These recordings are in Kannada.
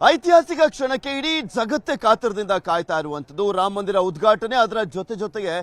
ಐತಿಹಾಸಿಕ ಕ್ಷಣಕ್ಕೆ ಇಡೀ ಜಗತ್ತೇ ಕಾತರದಿಂದ ಕಾಯ್ತಾ ಇರುವಂತದ್ದು ರಾಮ ಮಂದಿರ ಉದ್ಘಾಟನೆ, ಅದರ ಜೊತೆ ಜೊತೆಗೆ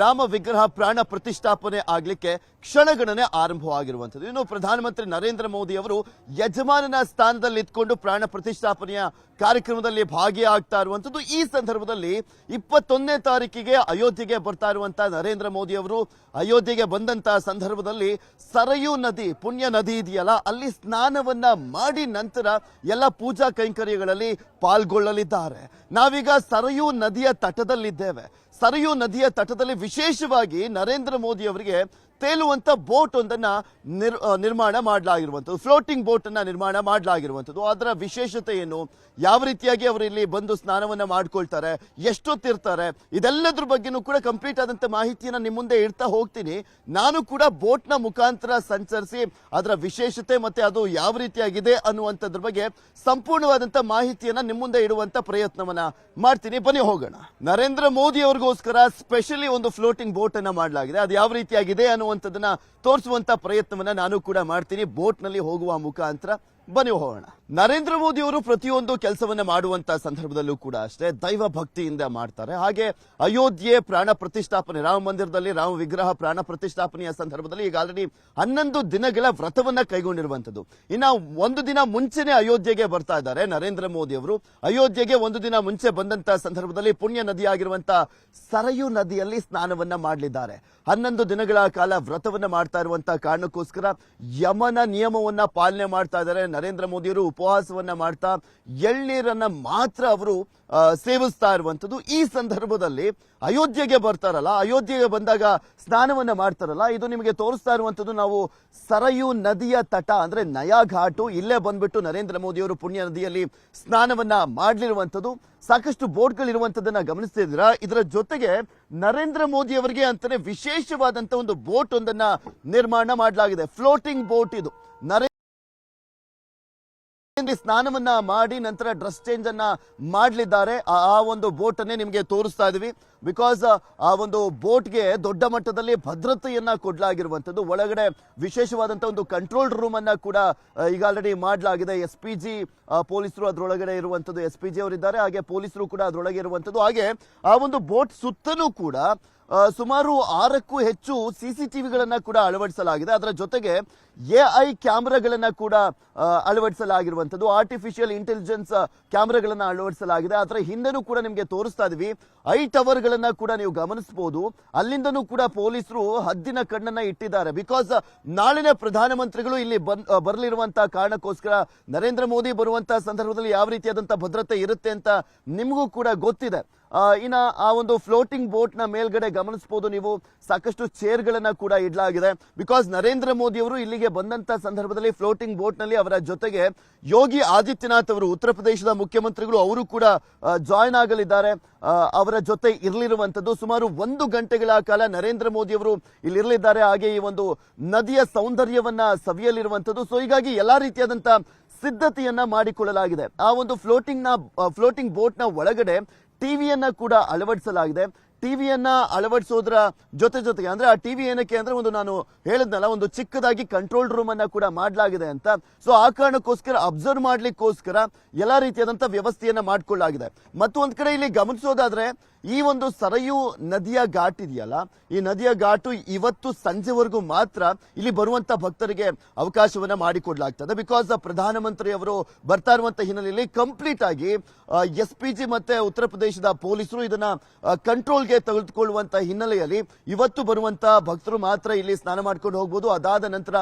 ರಾಮ ವಿಗ್ರಹ ಪ್ರಾಣ ಪ್ರತಿಷ್ಠಾಪನೆ ಆಗ್ಲಿಕ್ಕೆ ಕ್ಷಣಗಣನೆ ಆರಂಭವಾಗಿರುವಂತದ್ದು ಇನ್ನು ಪ್ರಧಾನಮಂತ್ರಿ ನರೇಂದ್ರ ಮೋದಿ ಅವರು ಯಜಮಾನನ ಸ್ಥಾನದಲ್ಲಿ ಇದ್ಕೊಂಡು ಪ್ರಾಣ ಪ್ರತಿಷ್ಠಾಪನೆಯ ಕಾರ್ಯಕ್ರಮದಲ್ಲಿ ಭಾಗಿಯಾಗ್ತಾ ಇರುವಂತದ್ದು ಈ ಸಂದರ್ಭದಲ್ಲಿ ಇಪ್ಪತ್ತೊಂದನೇ ತಾರೀಕಿಗೆ ಅಯೋಧ್ಯೆಗೆ ಬರ್ತಾ ಇರುವಂತಹ ನರೇಂದ್ರ ಮೋದಿ ಅವರು ಅಯೋಧ್ಯೆಗೆ ಬಂದಂತ ಸಂದರ್ಭದಲ್ಲಿ ಸರಯೂ ನದಿ, ಪುಣ್ಯ ನದಿ ಇದೆಯಲ್ಲ, ಅಲ್ಲಿ ಸ್ನಾನವನ್ನ ಮಾಡಿ ನಂತರ ಎಲ್ಲ ಪೂಜಾ ಕೈಂಕರ್ಯಗಳಲ್ಲಿ ಪಾಲ್ಗೊಳ್ಳಲಿದ್ದಾರೆ. ನಾವೀಗ ಸರಯೂ ನದಿಯ ತಟದಲ್ಲಿದ್ದೇವೆ. ಸರಯೂ ನದಿಯ ತಟದಲ್ಲಿ ವಿಶೇಷವಾಗಿ ನರೇಂದ್ರ ಮೋದಿ ಅವರಿಗೆ ತೇಲುವಂತ ಬೋಟ್ ಒಂದನ್ನ ನಿರ್ ನಿರ್ಮಾಣ ಮಾಡಲಾಗಿರುವಂಥದ್ದು ಫ್ಲೋಟಿಂಗ್ ಬೋಟ್ ಅನ್ನ ನಿರ್ಮಾಣ ಮಾಡಲಾಗಿರುವಂಥದ್ದು. ಅದರ ವಿಶೇಷತೆ ಏನು? ಯಾವ ರೀತಿಯಾಗಿ ಅವರು ಇಲ್ಲಿ ಬಂದು ಸ್ನಾನವನ್ನ ಮಾಡ್ಕೊಳ್ತಾರೆ? ಎಷ್ಟೊತ್ತಿರ್ತಾರೆ? ಇದೆಲ್ಲದ್ರ ಬಗ್ಗೆನೂ ಕೂಡ ಕಂಪ್ಲೀಟ್ ಆದಂತ ಮಾಹಿತಿಯನ್ನ ನಿಮ್ಮ ಮುಂದೆ ಇಡ್ತಾ ಹೋಗ್ತೀನಿ. ನಾನು ಕೂಡ ಬೋಟ್ನ ಮುಖಾಂತರ ಸಂಚರಿಸಿ ಅದರ ವಿಶೇಷತೆ ಮತ್ತೆ ಅದು ಯಾವ ರೀತಿಯಾಗಿದೆ ಅನ್ನುವಂಥದ್ರ ಬಗ್ಗೆ ಸಂಪೂರ್ಣವಾದಂತ ಮಾಹಿತಿಯನ್ನ ನಿಮ್ಮ ಮುಂದೆ ಇಡುವಂತ ಪ್ರಯತ್ನವನ್ನ ಮಾಡ್ತೀನಿ. ಬನ್ನಿ ಹೋಗೋಣ. ನರೇಂದ್ರ ಮೋದಿ ಅವ್ರಿಗೋಸ್ಕರ ಸ್ಪೆಷಲಿ ಒಂದು ಫ್ಲೋಟಿಂಗ್ ಬೋಟ್ ಅನ್ನ ಮಾಡಲಾಗಿದೆ. ಅದು ಯಾವ ರೀತಿಯಾಗಿದೆ ಅನ್ನುವಂಥದ್ದನ್ನ ತೋರಿಸುವಂತ ಪ್ರಯತ್ನವನ್ನ ನಾನು ಕೂಡ ಮಾಡ್ತೀನಿ. ಬೋಟ್ನಲ್ಲಿ ಹೋಗುವ ಮುಖಾಂತರ ಬನ್ನಿ ಹೋಗೋಣ. ನರೇಂದ್ರ ಮೋದಿ ಅವರು ಪ್ರತಿಯೊಂದು ಕೆಲಸವನ್ನ ಮಾಡುವಂತ ಸಂದರ್ಭದಲ್ಲೂ ಕೂಡ ಅಷ್ಟೇ ದೈವ ಭಕ್ತಿಯಿಂದ ಮಾಡ್ತಾರೆ. ಹಾಗೆ ಅಯೋಧ್ಯೆ ಪ್ರಾಣ ಪ್ರತಿಷ್ಠಾಪನೆ, ರಾಮ ಮಂದಿರದಲ್ಲಿ ರಾಮ ವಿಗ್ರಹ ಪ್ರಾಣ ಪ್ರತಿಷ್ಠಾಪನೆಯ ಸಂದರ್ಭದಲ್ಲಿ ಈಗ ಆಲ್ರೆಡಿ ಹನ್ನೊಂದು ದಿನಗಳ ವ್ರತವನ್ನ ಕೈಗೊಂಡಿರುವಂತದ್ದು. ಇನ್ನ ಒಂದು ದಿನ ಮುಂಚೆನೆ ಅಯೋಧ್ಯೆಗೆ ಬರ್ತಾ ಇದ್ದಾರೆ ನರೇಂದ್ರ ಮೋದಿ ಅವರು ಅಯೋಧ್ಯೆಗೆ ಒಂದು ದಿನ ಮುಂಚೆ ಬಂದಂತ ಸಂದರ್ಭದಲ್ಲಿ ಪುಣ್ಯ ನದಿಯಾಗಿರುವಂತ ಸರಯು ನದಿಯಲ್ಲಿ ಸ್ನಾನವನ್ನ ಮಾಡಲಿದ್ದಾರೆ. ಹನ್ನೊಂದು ದಿನಗಳ ಕಾಲ ವ್ರತವನ್ನ ಮಾಡ್ತಾ ಇರುವಂತಹ ಕಾರಣಕ್ಕೋಸ್ಕರ ಯಮನ ನಿಯಮವನ್ನ ಪಾಲನೆ ಮಾಡ್ತಾ ಇದ್ದಾರೆ ನರೇಂದ್ರ ಮೋದಿಯವರು. ಉಪವಾಸವನ್ನ ಮಾಡ್ತಾ ಎಳ್ನೀರನ್ನ ಮಾತ್ರ ಅವರು ಸೇವಿಸ್ತಾ ಇರುವಂತದ್ದು ಈ ಸಂದರ್ಭದಲ್ಲಿ ಅಯೋಧ್ಯೆಗೆ ಬರ್ತಾರಲ್ಲ, ಅಯೋಧ್ಯೆಗೆ ಬಂದಾಗ ಸ್ನಾನವನ್ನ ಮಾಡ್ತಾರಲ್ಲ, ಇದು ನಿಮಗೆ ತೋರಿಸ್ತಾ ಇರುವಂತದ್ದು ನಾವು ಸರಯು ನದಿಯ ತಟ, ಅಂದ್ರೆ ನಯಾ ಘಾಟು, ಇಲ್ಲೇ ಬಂದ್ಬಿಟ್ಟು ನರೇಂದ್ರ ಮೋದಿಯವರು ಪುಣ್ಯ ನದಿಯಲ್ಲಿ ಸ್ನಾನವನ್ನ ಮಾಡ್ಲಿರುವಂತದ್ದು ಸಾಕಷ್ಟು ಬೋಟ್ಗಳಿರುವಂತದನ್ನ ಗಮನಿಸ್ತಿದ್ದೀರಾ? ಇದರ ಜೊತೆಗೆ ನರೇಂದ್ರ ಮೋದಿ ಅವರಿಗೆ ಅಂತಾನೆ ವಿಶೇಷವಾದಂತ ಒಂದು ಬೋಟ್ ಒಂದನ್ನ ನಿರ್ಮಾಣ ಮಾಡಲಾಗಿದೆ. ಫ್ಲೋಟಿಂಗ್ ಬೋಟ್ ಇದು. ಸ್ನಾನವನ್ನ ಮಾಡಿ ನಂತರ ಡ್ರೆಸ್ ಚೇಂಜ್ ಅನ್ನ ಮಾಡಲಿದ್ದಾರೆ. ಆ ಒಂದು ಬೋಟ್ ಅನ್ನೇ ನಿಮಗೆ ತೋರಿಸ್ತಾ ಇದೀವಿ. ಬಿಕಾಸ್ ಆ ಒಂದು ಬೋಟ್ಗೆ ದೊಡ್ಡ ಮಟ್ಟದಲ್ಲಿ ಭದ್ರತೆಯನ್ನ ಕೊಡಲಾಗಿರುವಂತದ್ದು ಒಳಗಡೆ ವಿಶೇಷವಾದಂತ ಒಂದು ಕಂಟ್ರೋಲ್ ರೂಮ್ ಅನ್ನ ಕೂಡ ಈಗ ಆಲ್ರೆಡಿ ಮಾಡಲಾಗಿದೆ. ಎಸ್ ಪಿ ಜಿ ಪೊಲೀಸರು ಅದರೊಳಗಡೆ ಇರುವಂತದ್ದು ಎಸ್ ಪಿ ಜಿ ಅವರಿದ್ದಾರೆ. ಹಾಗೆ ಪೊಲೀಸರು ಕೂಡ ಅದರೊಳಗೆ ಇರುವಂತದ್ದು ಹಾಗೆ ಆ ಒಂದು ಬೋಟ್ ಸುತ್ತಲೂ ಕೂಡ ಸುಮಾರು ಆರಕ್ಕೂ ಹೆಚ್ಚು ಸಿಸಿಟಿವಿಗಳನ್ನ ಕೂಡ ಅಳವಡಿಸಲಾಗಿದೆ. ಅದರ ಜೊತೆಗೆ ಎ ಐ ಕ್ಯಾಮ್ರಾಗಳನ್ನ ಕೂಡ ಅಳವಡಿಸಲಾಗಿರುವಂತದ್ದು ಆರ್ಟಿಫಿಷಿಯಲ್ ಇಂಟೆಲಿಜೆನ್ಸ್ ಕ್ಯಾಮ್ರಾಗಳನ್ನ ಅಳವಡಿಸಲಾಗಿದೆ. ಅದರ ಹಿಂದೆನೂ ಕೂಡ ನಿಮಗೆ ತೋರಿಸ್ತಾ ಇದೀವಿ. ಐ ಟವರ್ ಗಳನ್ನ ಕೂಡ ನೀವು ಗಮನಿಸಬಹುದು ಅಲ್ಲಿಂದನೂ ಕೂಡ ಪೊಲೀಸರು ಹದ್ದಿನ ಕಣ್ಣನ್ನ ಇಟ್ಟಿದ್ದಾರೆ. ಬಿಕಾಸ್ ನಾಳಿನ ಪ್ರಧಾನಮಂತ್ರಿಗಳು ಇಲ್ಲಿ ಬರಲಿರುವಂತಹ ಕಾರಣಕ್ಕೋಸ್ಕರ ನರೇಂದ್ರ ಮೋದಿ ಬರುವಂತಹ ಸಂದರ್ಭದಲ್ಲಿ ಯಾವ ರೀತಿಯಾದಂತಹ ಭದ್ರತೆ ಇರುತ್ತೆ ಅಂತ ನಿಮಗೂ ಕೂಡ ಗೊತ್ತಿದೆ. ಇನ್ನ ಆ ಒಂದು ಫ್ಲೋಟಿಂಗ್ ಬೋಟ್ನ ಮೇಲ್ಗಡೆ ಗಮನಿಸಬಹುದು ನೀವು. ಸಾಕಷ್ಟು ಚೇರ್ ಗಳನ್ನ ಕೂಡ ಇಡಲಾಗಿದೆ. ಬಿಕಾಸ್ ನರೇಂದ್ರ ಮೋದಿ ಅವರು ಇಲ್ಲಿಗೆ ಬಂದಂತ ಸಂದರ್ಭದಲ್ಲಿ ಫ್ಲೋಟಿಂಗ್ ಬೋಟ್ನಲ್ಲಿ ಅವರ ಜೊತೆಗೆ ಯೋಗಿ ಆದಿತ್ಯನಾಥ್ ಅವರು, ಉತ್ತರ ಪ್ರದೇಶದ ಮುಖ್ಯಮಂತ್ರಿಗಳು ಅವರು ಕೂಡ ಜಾಯ್ನ್ ಆಗಲಿದ್ದಾರೆ. ಅವರ ಜೊತೆ ಇರಲಿರುವಂತದ್ದು ಸುಮಾರು ಒಂದು ಗಂಟೆಗಳ ಕಾಲ ನರೇಂದ್ರ ಮೋದಿ ಅವರು ಇಲ್ಲಿರಲಿದ್ದಾರೆ. ಹಾಗೆ ಈ ಒಂದು ನದಿಯ ಸೌಂದರ್ಯವನ್ನ ಸವಿಯಲಿರುವಂತದ್ದು. ಸೊ ಹೀಗಾಗಿ ಎಲ್ಲಾ ರೀತಿಯಾದಂತ ಸಿದ್ಧತೆಯನ್ನ ಮಾಡಿಕೊಳ್ಳಲಾಗಿದೆ. ಆ ಒಂದು ಫ್ಲೋಟಿಂಗ್ನ ಫ್ಲೋಟಿಂಗ್ ಬೋಟ್ನ ಒಳಗಡೆ ಟಿವಿಯನ್ನ ಕೂಡ ಅಳವಡಿಸಲಾಗಿದೆ. ಟಿವಿಯನ್ನ ಅಳವಡಿಸೋದ್ರ ಜೊತೆ ಜೊತೆಗೆ ಅಂದ್ರೆ ಆ ಟಿವಿ ಏನಕ್ಕೆ ಅಂದ್ರೆ ಒಂದು ನಾನು ಹೇಳಿದ್ನಲ್ಲ, ಒಂದು ಚಿಕ್ಕದಾಗಿ ಕಂಟ್ರೋಲ್ ರೂಮ್ ಅನ್ನ ಕೂಡ ಮಾಡಲಾಗಿದೆ ಅಂತ. ಸೊ ಆ ಕಾರಣಕ್ಕೋಸ್ಕರ ಅಬ್ಸರ್ವ್ ಮಾಡ್ಲಿಕ್ಕೋಸ್ಕರ ಎಲ್ಲಾ ರೀತಿಯಾದಂತ ವ್ಯವಸ್ಥೆಯನ್ನ ಮಾಡ್ಕೊಳ್ಳಲಾಗಿದೆ. ಮತ್ತು ಒಂದ್ ಕಡೆ ಇಲ್ಲಿ ಗಮನಿಸೋದಾದ್ರೆ ಈ ಒಂದು ಸರಯು ನದಿಯ ಘಾಟ್ ಇದೆಯಲ್ಲ, ಈ ನದಿಯ ಘಾಟು ಇವತ್ತು ಸಂಜೆವರೆಗೂ ಮಾತ್ರ ಇಲ್ಲಿ ಬರುವಂತ ಭಕ್ತರಿಗೆ ಅವಕಾಶವನ್ನ ಮಾಡಿಕೊಡ್ಲಾಗ್ತದೆ. ಬಿಕಾಸ್ ಪ್ರಧಾನಮಂತ್ರಿ ಅವರು ಬರ್ತಾ ಇರುವಂತಹ ಹಿನ್ನೆಲೆಯಲ್ಲಿ ಕಂಪ್ಲೀಟ್ ಆಗಿ ಎಸ್ ಪಿ ಜಿ ಮತ್ತೆ ಉತ್ತರ ಪ್ರದೇಶದ ಪೊಲೀಸರು ಇದನ್ನ ಕಂಟ್ರೋಲ್ಗೆ ತೆಗೆದುಕೊಳ್ಳುವಂತ ಹಿನ್ನೆಲೆಯಲ್ಲಿ ಇವತ್ತು ಬರುವಂತ ಭಕ್ತರು ಮಾತ್ರ ಇಲ್ಲಿ ಸ್ನಾನ ಮಾಡ್ಕೊಂಡು ಹೋಗಬಹುದು ಅದಾದ ನಂತರ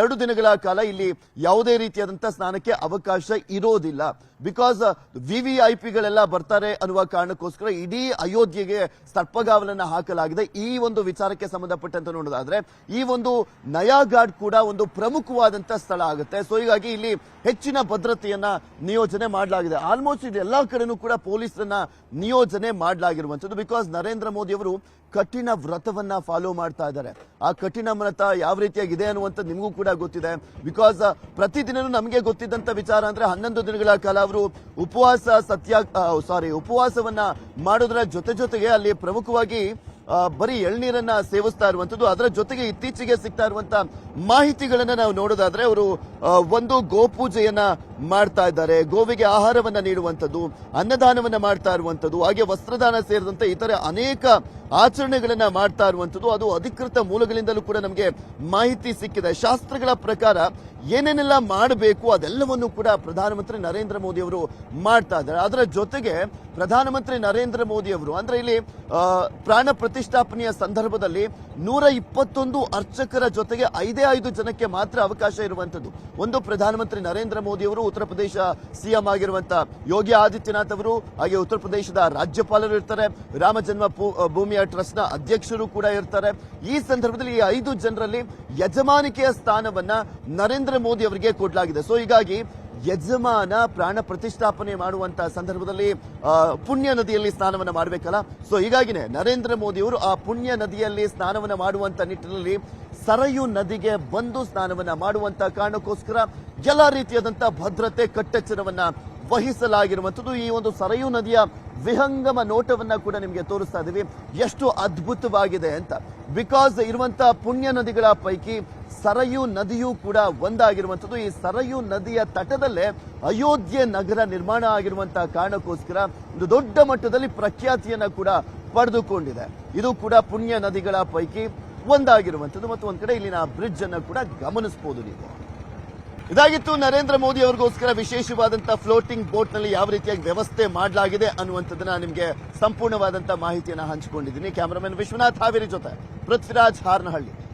ಎರಡು ದಿನಗಳ ಕಾಲ ಇಲ್ಲಿ ಯಾವುದೇ ರೀತಿಯಾದಂತಹ ಸ್ನಾನಕ್ಕೆ ಅವಕಾಶ ಇರೋದಿಲ್ಲ. ಬಿಕಾಸ್ ವಿವಿಐಪಿಗಳೆಲ್ಲ ಬರ್ತಾರೆ ಅನ್ನುವ ಕಾರಣಕ್ಕೋಸ್ಕರ ಇಡೀ ಅಯೋಧ್ಯೆಗೆ ಸರ್ಪಗಾವಲನ್ನ ಹಾಕಲಾಗಿದೆ. ಈ ಒಂದು ವಿಚಾರಕ್ಕೆ ಸಂಬಂಧಪಟ್ಟಂತೆ ನೋಡೋದಾದ್ರೆ, ಈ ಒಂದು ನಯಾಘಾಟ್ ಕೂಡ ಒಂದು ಪ್ರಮುಖವಾದಂತ ಸ್ಥಳ ಆಗುತ್ತೆ. ಸೊ ಹೀಗಾಗಿ ಇಲ್ಲಿ ಹೆಚ್ಚಿನ ಭದ್ರತೆಯನ್ನ ನಿಯೋಜನೆ ಮಾಡಲಾಗಿದೆ. ಆಲ್ಮೋಸ್ಟ್ ಇದು ಎಲ್ಲಾ ಕಡೆನೂ ಕೂಡ ಪೊಲೀಸರನ್ನ ನಿಯೋಜನೆ ಮಾಡಲಾಗಿರುವಂತದ್ದು ಬಿಕಾಸ್ ನರೇಂದ್ರ ಮೋದಿ ಅವರು ಕಠಿಣ ವ್ರತವನ್ನ ಫಾಲೋ ಮಾಡ್ತಾ ಇದ್ದಾರೆ. ಆ ಕಠಿಣ ವ್ರತ ಯಾವ ರೀತಿಯಾಗಿದೆ ಅನ್ನುವಂಥದ್ದು ನಿಮಗೂ ಕೂಡ ಗೊತ್ತಿದೆ. ಬಿಕಾಸ್ ಪ್ರತಿದಿನನೂ ನಮಗೆ ಗೊತ್ತಿದ್ದಂತ ವಿಚಾರ ಅಂದ್ರೆ ಹನ್ನೊಂದು ದಿನಗಳ ಕಾಲ ಅವರು ಉಪವಾಸ ಸತ್ಯ ಸಾರಿ ಉಪವಾಸವನ್ನ ಮಾಡೋದ್ರ ಜೊತೆ ಜೊತೆಗೆ ಅಲ್ಲಿ ಪ್ರಮುಖವಾಗಿ ಬರೀ ಎಳ್ನೀರನ್ನ ಸೇವಿಸ್ತಾ ಇರುವಂತದ್ದು ಅದರ ಜೊತೆಗೆ ಇತ್ತೀಚೆಗೆ ಸಿಗ್ತಾ ಇರುವಂತ ಮಾಹಿತಿಗಳನ್ನ ನಾವು ನೋಡೋದಾದ್ರೆ ಅವರು ಒಂದು ಗೋಪೂಜೆಯನ್ನ ಮಾಡ್ತಾ ಇದ್ದಾರೆ. ಗೋವಿಗೆ ಆಹಾರವನ್ನ ನೀಡುವಂಥದ್ದು, ಅನ್ನದಾನವನ್ನ ಮಾಡ್ತಾ ಇರುವಂಥದ್ದು, ಹಾಗೆ ವಸ್ತ್ರದಾನ ಸೇರಿದಂತೆ ಇತರೆ ಅನೇಕ ಆಚರಣೆಗಳನ್ನ ಮಾಡ್ತಾ ಇರುವಂಥದ್ದು. ಅದು ಅಧಿಕೃತ ಮೂಲಗಳಿಂದಲೂ ಕೂಡ ನಮಗೆ ಮಾಹಿತಿ ಸಿಕ್ಕಿದೆ. ಶಾಸ್ತ್ರಗಳ ಪ್ರಕಾರ ಏನೇನೆಲ್ಲ ಮಾಡಬೇಕು ಅದೆಲ್ಲವನ್ನು ಕೂಡ ಪ್ರಧಾನಮಂತ್ರಿ ನರೇಂದ್ರ ಮೋದಿ ಅವರು ಮಾಡ್ತಾ ಇದ್ದಾರೆ. ಅದರ ಜೊತೆಗೆ ಪ್ರಧಾನಮಂತ್ರಿ ನರೇಂದ್ರ ಮೋದಿ ಅವರು, ಅಂದ್ರೆ ಇಲ್ಲಿ ಪ್ರಾಣ ಪ್ರತಿಷ್ಠಾಪನೆಯ ಸಂದರ್ಭದಲ್ಲಿ ನೂರ ಇಪ್ಪತ್ತೊಂದು ಅರ್ಚಕರ ಜೊತೆಗೆ ಐದೇ ಐದು ಜನಕ್ಕೆ ಮಾತ್ರ ಅವಕಾಶ ಇರುವಂತದ್ದು ಒಂದು ಪ್ರಧಾನಮಂತ್ರಿ ನರೇಂದ್ರ ಮೋದಿ ಅವರು ಉತ್ತರ ಪ್ರದೇಶ ಸಿಎಂ ಆಗಿರುವಂತಹ ಯೋಗಿ ಆದಿತ್ಯನಾಥ್ ಅವರು, ಹಾಗೆ ಉತ್ತರ ಪ್ರದೇಶದ ರಾಜ್ಯಪಾಲರು ಇರ್ತಾರೆ. ರಾಮ ಜನ್ಮ ಭೂಮಿಯ ಟ್ರಸ್ಟ್ನ ಅಧ್ಯಕ್ಷರು ಕೂಡ ಇರ್ತಾರೆ. ಈ ಸಂದರ್ಭದಲ್ಲಿ ಈ ಐದು ಜನರಲ್ಲಿ ಯಜಮಾನಿಕೆಯ ಸ್ಥಾನವನ್ನ ನರೇಂದ್ರ ಮೋದಿ ಅವರಿಗೆ ಕೊಡಲಾಗಿದೆ. ಸೊ ಹೀಗಾಗಿ ಯಜಮಾನ ಪ್ರಾಣ ಪ್ರತಿಷ್ಠಾಪನೆ ಮಾಡುವಂತ ಸಂದರ್ಭದಲ್ಲಿ ಪುಣ್ಯ ನದಿಯಲ್ಲಿ ಸ್ನಾನವನ್ನ ಮಾಡಬೇಕಲ್ಲ? ಸೊ ಹೀಗಾಗಿನೇ ನರೇಂದ್ರ ಮೋದಿ ಅವರು ಆ ಪುಣ್ಯ ನದಿಯಲ್ಲಿ ಸ್ನಾನವನ್ನ ಮಾಡುವಂತ ನಿಟ್ಟಿನಲ್ಲಿ ಸರಯು ನದಿಗೆ ಬಂದು ಸ್ನಾನವನ್ನ ಮಾಡುವಂತ ಕಾರಣಕ್ಕೋಸ್ಕರ ಎಲ್ಲ ರೀತಿಯಾದಂತಹ ಭದ್ರತೆ, ಕಟ್ಟೆಚ್ಚರವನ್ನ ವಹಿಸಲಾಗಿರುವಂಥದ್ದು. ಈ ಒಂದು ಸರಯು ನದಿಯ ವಿಹಂಗಮ ನೋಟವನ್ನ ಕೂಡ ನಿಮಗೆ ತೋರಿಸ್ತಾ ಇದ್ದೀವಿ ಎಷ್ಟು ಅದ್ಭುತವಾಗಿದೆ ಅಂತ. ಬಿಕಾಸ್ ಇರುವಂತಹ ಪುಣ್ಯ ನದಿಗಳ ಪೈಕಿ ಸರಯು ನದಿಯೂ ಕೂಡ ಒಂದಾಗಿರುವಂಥದ್ದು. ಈ ಸರಯು ನದಿಯ ತಟದಲ್ಲೇ ಅಯೋಧ್ಯೆ ನಗರ ನಿರ್ಮಾಣ ಆಗಿರುವಂತಹ ಕಾರಣಕ್ಕೋಸ್ಕರ ಒಂದು ದೊಡ್ಡ ಮಟ್ಟದಲ್ಲಿ ಪ್ರಖ್ಯಾತಿಯನ್ನ ಕೂಡ ಪಡೆದುಕೊಂಡಿದೆ. ಇದು ಕೂಡ ಪುಣ್ಯ ನದಿಗಳ ಪೈಕಿ ಒಂದಾಗಿರುವಂಥದ್ದು ಮತ್ತು ಒಂದ್ ಕಡೆ ಇಲ್ಲಿನ ಬ್ರಿಡ್ಜ್ ಅನ್ನು ಕೂಡ ಗಮನಿಸಬಹುದು ನೀವು. ಇದಾಗಿತ್ತು ನರೇಂದ್ರ ಮೋದಿ ಅವರಿಗೋಸ್ಕರ ವಿಶೇಷವಾದಂತಹ ಫ್ಲೋಟಿಂಗ್ ಬೋಟ್ನಲ್ಲಿ ಯಾವ ರೀತಿಯಾಗಿ ವ್ಯವಸ್ಥೆ ಮಾಡಲಾಗಿದೆ ಅನ್ನುವಂಥದ್ದನ್ನ ನಿಮಗೆ ಸಂಪೂರ್ಣವಾದಂತಹ ಮಾಹಿತಿಯನ್ನ ಹಂಚಿಕೊಂಡಿದ್ದೀನಿ. ಕ್ಯಾಮರಾಮನ್ ವಿಶ್ವನಾಥ್ ಹಾವೇರಿ ಜೊತೆ ಪೃಥ್ವಿರಾಜ್ ಹಾರ್ನಹಳ್ಳಿ.